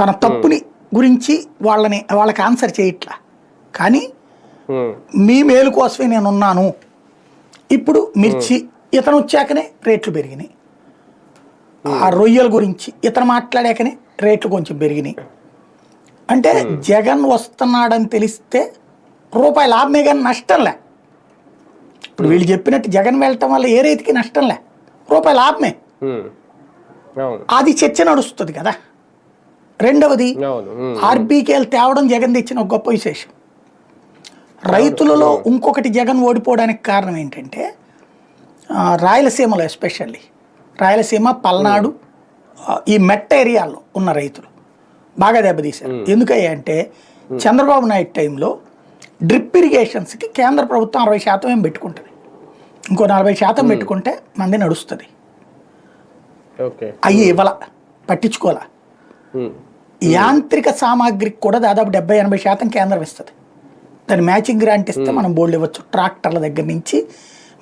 తన తప్పుని గురించి వాళ్ళని వాళ్ళకి ఆన్సర్ చేయట్లా. కానీ మీ మేలు కోసమే నేను ఉన్నాను ఇప్పుడు మిర్చి ఇతను వచ్చాకనే రేట్లు పెరిగినాయి. ఆ రొయ్యల గురించి ఇతను మాట్లాడాకనే రేట్లు కొంచెం పెరిగినాయి. అంటే జగన్ వస్తున్నాడని తెలిస్తే రూపాయి లాభమే కానీ నష్టం లే. ఇప్పుడు వీళ్ళు చెప్పినట్టు జగన్ వెళ్ళటం వల్ల ఏ రైతుకి నష్టం లే. రూపాయి లాభమే. అది చర్చ నడుస్తుంది కదా. రెండవది ఆర్బీకేలు తేవడం జగన్ తెచ్చిన ఒక గొప్ప విశేషం. రైతులలో ఇంకొకటి జగన్ ఓడిపోవడానికి కారణం ఏంటంటే రాయలసీమలో ఎస్పెషల్లీ రాయలసీమ పల్నాడు ఈ మెట్ట ఏరియాల్లో ఉన్న రైతులు బాగా దెబ్బతీశారు. ఎందుకయ్యా అంటే చంద్రబాబు నాయుడు టైంలో డ్రిప్ ఇరిగేషన్స్కి కేంద్ర ప్రభుత్వం అరవై శాతం ఏం పెట్టుకుంటుంది? ఇంకో నలభై శాతం పెట్టుకుంటే మంది నడుస్తుంది. అయ్యి ఇవ్వాల? పట్టించుకోవాలా? యాంత్రిక సామాగ్రికి కూడా దాదాపు డెబ్బై ఎనభై శాతం కేంద్రం ఇస్తుంది. దాని మ్యాచింగ్ గ్రాంట్ ఇస్తే మనం బోల్డ్ ఇవ్వచ్చు. ట్రాక్టర్ల దగ్గర నుంచి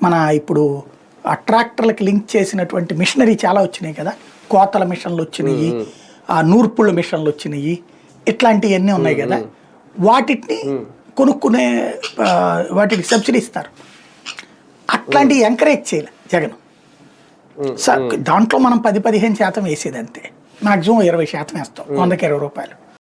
మన ఇప్పుడు ఆ ట్రాక్టర్లకి లింక్ చేసినటువంటి మిషనరీ చాలా వచ్చినాయి కదా. కోతల మిషన్లు వచ్చినాయి. ఆ నూర్పుళ్ళ మిషన్లు వచ్చినాయి. ఇట్లాంటివన్నీ ఉన్నాయి కదా. వాటిని కొనుక్కునే వాటికి సబ్సిడీ ఇస్తారు. అట్లాంటివి ఎంకరేజ్ చేయలే జగన్. దాంట్లో మనం పది పదిహేను శాతం వేసేది అంతే మాక్సిమం ఇరవై శాతం వేస్తాం. వందకి ఇరవై రూపాయలు.